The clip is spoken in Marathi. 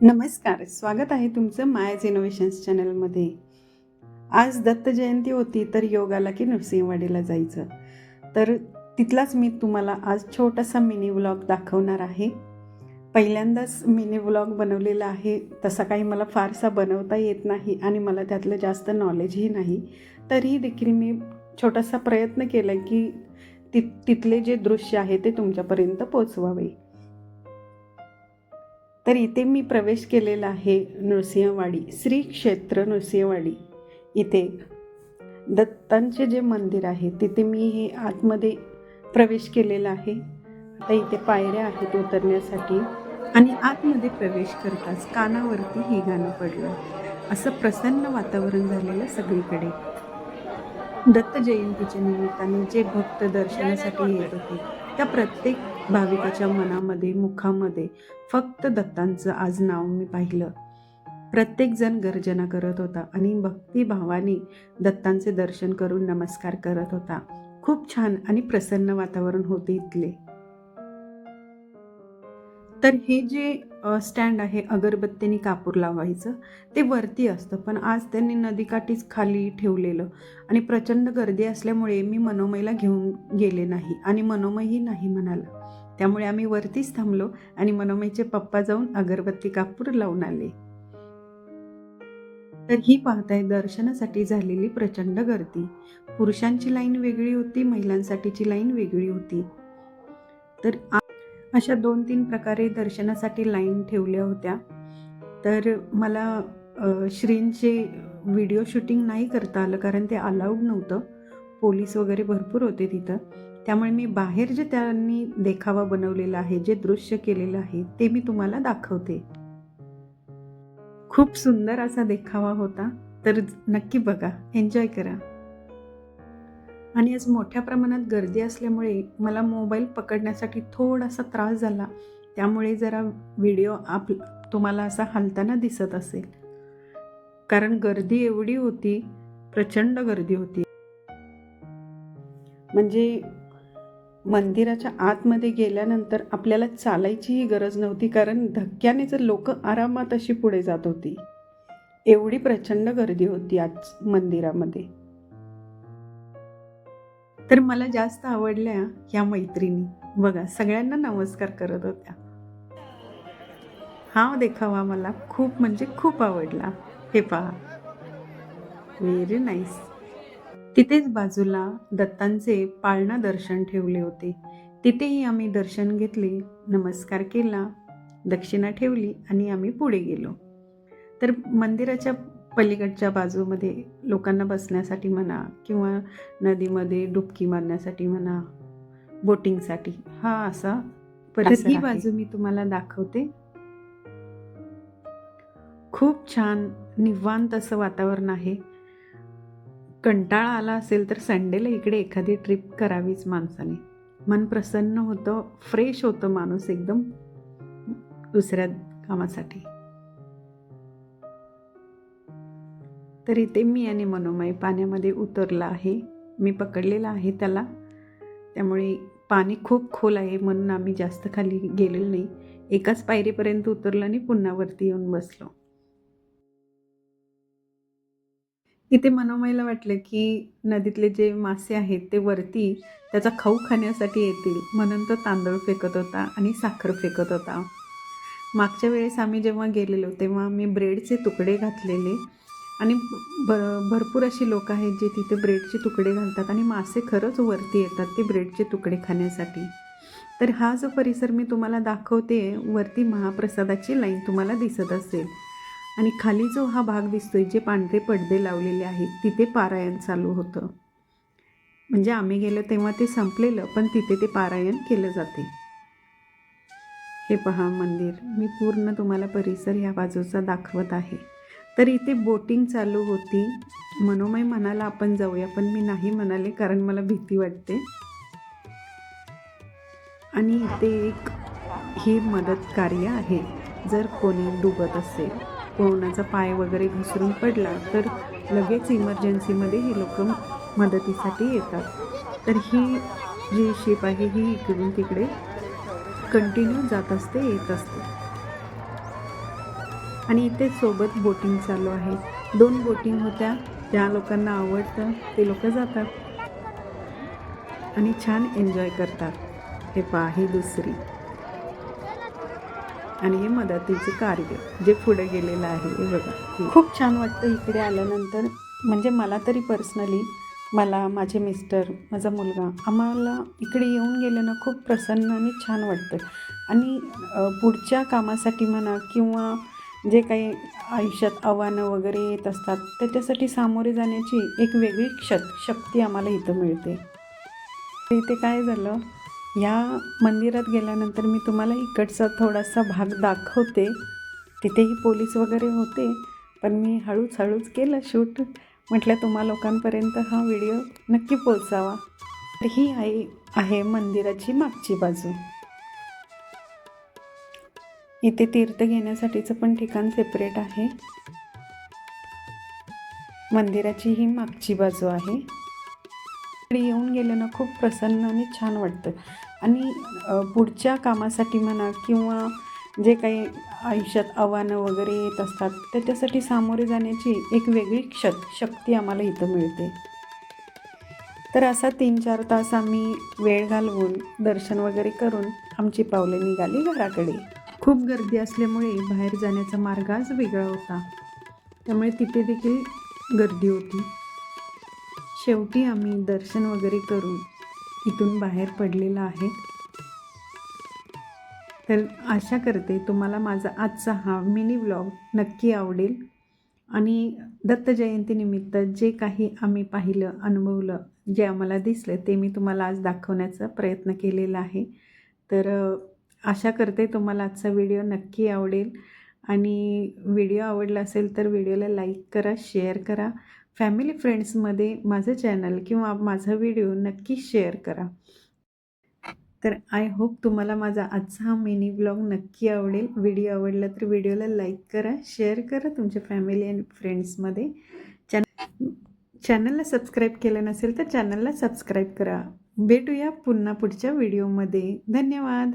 नमस्कार स्वागत आहे तुमचं मायाज इनोव्हेशन्स चॅनलमध्ये आज दत्त जयंती होती तर योगाला की नृसिंहवाडीला जायचं. तर तिथलाच मी तुम्हाला आज छोटासा मिनी व्लॉग दाखवणार आहे. पहिल्यांदाच मिनी व्लॉग बनवलेला आहे. तसा काही मला फारसा बनवता येत नाही आणि मला त्यातलं जास्त नॉलेजही नाही. तरीही देखील मी छोटासा प्रयत्न केला की ति तिथले जे दृश्य आहे ते तुमच्यापर्यंत पोचवावे. तर इथे मी प्रवेश केलेला आहे नृसिंहवाडी श्री क्षेत्र नृसिंहवाडी. इथे दत्तांचे जे मंदिर आहे तिथे मी हे आतमध्ये प्रवेश केलेला आहे. आता इथे पायऱ्या आहेत उतरण्यासाठी आणि आतमध्ये प्रवेश करताच कानावरती हे गाणं पडलं. असं प्रसन्न वातावरण झालेलं सगळीकडे. दत्त जयंतीच्या निमित्ताने जे भक्त दर्शनासाठी येत होते त्या प्रत्येक भाविकाच्या मनामध्ये मुखामध्ये फक्त दत्तांचं आज नाव मी पाहिलं. प्रत्येकजण गर्जना करत होता आणि भक्तिभावाने दत्तांचे दर्शन करून नमस्कार करत होता. खूप छान आणि प्रसन्न वातावरण होते इथले. तर हे जे स्टँड आहे अगरबत्तीने कापूर लावायचं ते वरती असतं. पण आज त्यांनी नदीकाठीच खाली ठेवलेलं आणि प्रचंड गर्दी असल्यामुळे मी मनोमयला घेऊन गेले नाही आणि मनोमयही नाही म्हणाला. त्यामुळे आम्ही वरतीच थांबलो आणि मनोमयचे पप्पा जाऊन अगरबत्ती कापूर लावून आले. तर ही पाहताय दर्शनासाठी झालेली प्रचंड गर्दी. पुरुषांची लाईन वेगळी होती महिलांसाठीची लाईन वेगळी होती. तर आ- अशा दोन तीन प्रकारे दर्शनासाठी लाईन ठेवल्या होत्या. तर मला श्रींचे व्हिडिओ शूटिंग नाही करता आलं कारण ते अलाउड नव्हतं. पोलीस वगैरे भरपूर होते तिथं. त्यामुळे मी बाहेर जे त्यांनी देखावा बनवलेला आहे जे दृश्य केलेलं आहे ते मी तुम्हाला दाखवते. खूप सुंदर असा देखावा होता. तर नक्की बघा. एन्जॉय करा. आणि आज मोठ्या प्रमाणात गर्दी असल्यामुळे मला मोबाईल पकडण्यासाठी थोडासा त्रास झाला. त्यामुळे जरा व्हिडिओ आप तुम्हाला असा हलताना दिसत असेल. कारण गर्दी एवढी होती प्रचंड गर्दी होती. म्हणजे मंदिराच्या आतमध्ये गेल्यानंतर आपल्याला चालायचीही गरज नव्हती कारण धक्क्याने जर लोक आरामात अशी पुढे जात होती. एवढी प्रचंड गर्दी होती आज मंदिरामध्ये. तर मला जास्त आवडल्या ह्या मैत्रिणी. बघा सगळ्यांना नमस्कार करत होत्या. हा देखावा मला खूप म्हणजे खूप आवडला. हे पहा. व्हेरी नाईस तिथेच बाजूला दत्तांचे पाळणा दर्शन ठेवले होते. तिथेही आम्ही दर्शन घेतले नमस्कार केला दक्षिणा ठेवली आणि आम्ही पुढे गेलो. तर मंदिराच्या पलीकडच्या बाजूमध्ये लोकांना बसण्यासाठी म्हणा किंवा नदीमध्ये डुबकी मारण्यासाठी म्हणा बोटिंगसाठी हा असा परिसर ही बाजू मी तुम्हाला दाखवते. खूप छान निवांत असं वातावरण आहे. कंटाळा आला असेल तर संडेला इकडे एखादी ट्रिप करावीच माणसाने. मन प्रसन्न होतं फ्रेश होतं माणूस एकदम दुसऱ्या कामासाठी. तर इथे मी आणि मनोमय पाण्यामध्ये उतरला आहे. मी पकडलेला आहे त्याला. त्यामुळे पाणी खूप खोल आहे म्हणून आम्ही जास्त खाली गेलेलो नाही. एकाच पायरीपर्यंत उतरलो आणि पुन्हा वरती येऊन बसलो. इथे मनोमयला वाटलं की नदीतले जे मासे आहेत ते वरती त्याचा खाऊ खाण्यासाठी येतील. म्हणून तो तांदूळ फेकत होता आणि साखर फेकत होता. मागच्या वेळेस आम्ही जेव्हा गेलेलो तेव्हा आम्ही ब्रेडचे तुकडे घातलेले. आणि भर भरपूर अशी लोक आहेत जे तिथे ब्रेडचे तुकडे घालतात आणि मासे खरंच वरती येतात ते ब्रेडचे तुकडे खाण्यासाठी. तर हा जो परिसर मी तुम्हाला दाखवते वरती महाप्रसादाची लाईन तुम्हाला दिसत असेल. आणि खाली जो हा भाग दिसतोय जे पांढरे पडदे लावलेले आहेत तिथे पारायण चालू होतं. म्हणजे आम्ही गेलो तेव्हा ते संपलेलं पण तिथे ते पारायण केलं जाते. हे पहा मंदिर. मी पूर्ण तुम्हाला परिसर ह्या बाजूचा दाखवत आहे. तर इथे बोटिंग चालू होती. मनोमय म्हणाला आपण जाऊया. पण मी नाही म्हणाले कारण मला भीती वाटते. आणि इथे एक ही मदत कार्य आहे. जर कोणी डुबत असेल कोणाचा पाय वगैरे घसरून पडला तर लगेच इमर्जन्सीमध्ये ही लोक मदतीसाठी येतात. तर ही जी शिप आहे ही इकडून तिकडे कंटिन्यू जात असते येत असते. आणि इथे सोबत बोटिंग चालू आहे. दोन बोटिंग होत्या. ज्या लोकांना आवडतं ते लोक जातात आणि छान एन्जॉय करतात. हे पहा ही दुसरी. आणि हे मदतीचं कार्य जे पुढे गेलेलं आहे. हे बघा. खूप छान वाटतं इकडे आल्यानंतर. म्हणजे मला तरी पर्सनली मला माझे मिस्टर माझा मुलगा आम्हाला इकडे येऊन गेलं ना खूप प्रसन्न आणि छान वाटतं. आणि पुढच्या कामासाठी म्हणा किंवा जे काही आयुष्यात आव्हानं वगैरे येत असतात त्याच्यासाठी सामोरे जाण्याची एक वेगळी शक शक्ती आम्हाला इथं मिळते. तर इथे काय झालं या मंदिरात गेल्यानंतर मी तुम्हाला इकडचा थोडासा भाग दाखवते. तिथेही पोलीस वगैरे होते पण मी हळूच हळूच केलं शूट. म्हटलं तुम्हा लोकांपर्यंत हा व्हिडिओ नक्की पोचावा ही आई आहे मंदिराची मागची बाजू. इथे तीर्थ घेण्यासाठीचं पण ठिकाण सेपरेट आहे. मंदिराची ही मागची बाजू आहे. इकडे येऊन गेलं ना खूप प्रसन्न आणि छान वाटतं. आणि पुढच्या कामासाठी म्हणा किंवा जे काही आयुष्यात आव्हानं वगैरे येत असतात त्याच्यासाठी सामोरे जाण्याची एक वेगळी शक शक्ती आम्हाला इथं मिळते. तर असा तीन चार तास आम्ही वेळ घालवून दर्शन वगैरे करून आमची पावले निघाली घराकडे. खूप गर्दी असल्यामुळे बाहेर जाण्याचा मार्ग आज वेगळा होता. त्यामुळे तिथे देखील गर्दी होती. शेवटी आम्ही दर्शन वगैरे करून इथून बाहेर पडलेलं आहे. तर आशा करते तुम्हाला माझा आजचा हा मिनी व्लॉग नक्की आवडेल. आणि दत्त जयंतीनिमित्त जे काही आम्ही पाहिलं अनुभवलं जे आम्हाला दिसलं ते मी तुम्हाला आज दाखवण्याचा प्रयत्न केलेला आहे. तर आशा करते तुम्हाला आजचा व्हिडिओ नक्की आवडेल. आणि व्हिडिओ आवडला असेल तर व्हिडिओला लाईक करा शेअर करा. फॅमिली फ्रेंड्समध्ये माझं चॅनल किंवा माझा व्हिडिओ नक्की शेअर करा. तर आय होप तुम्हाला माझा आजचा हा मिनी ब्लॉग नक्की आवडेल. व्हिडिओ आवडला तर व्हिडिओला लाईक करा शेअर करा तुमच्या फॅमिली अँड फ्रेंड्समध्ये. चॅन चॅनलला सबस्क्राईब केलं नसेल तर चॅनलला सबस्क्राईब करा. भेटूया पुन्हा पुढच्या व्हिडिओमध्ये. धन्यवाद!